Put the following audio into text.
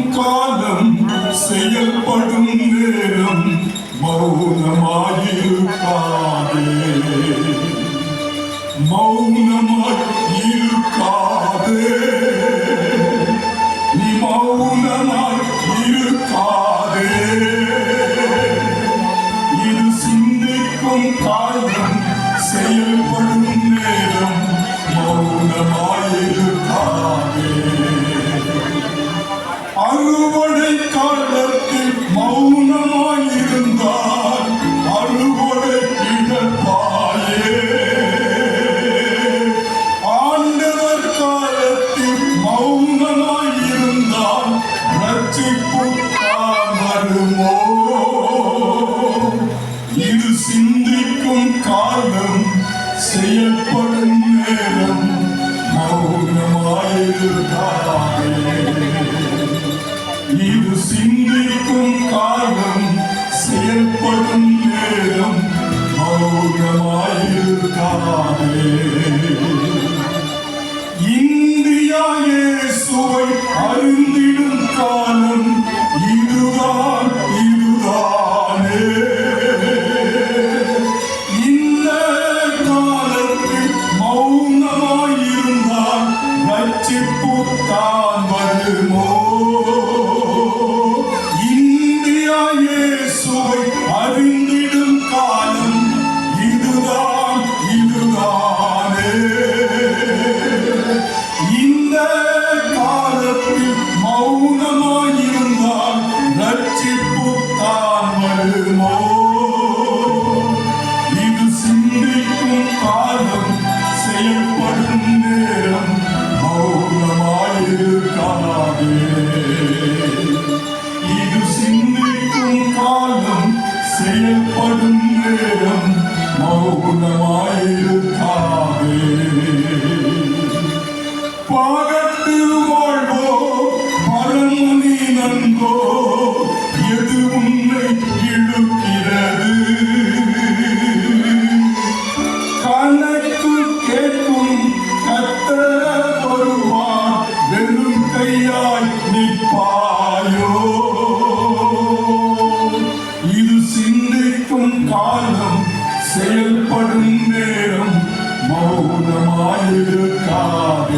காலம் செயல்படும் நேரம் மௌனமாயிருக்காதே. மௌனமாய் இருக்காதே. நீ மௌனமாய் இருக்காதே. இது சிந்திக்கும் கா சிந்திக்கும் காலம் செயல்படும் நேரம் மௌனமாயிருக்காதே இது சிந்திக்கும் காலம் செயல்படும் நேரம் மௌனமாயிருக்காதே இந்தியாயே சுவை அறிந்திடும் Sultan varım o. ഗുണമായിരുന്നാകെ പാകത്തിരുവാഴ്വോ പരന്നു നീ നൻകോ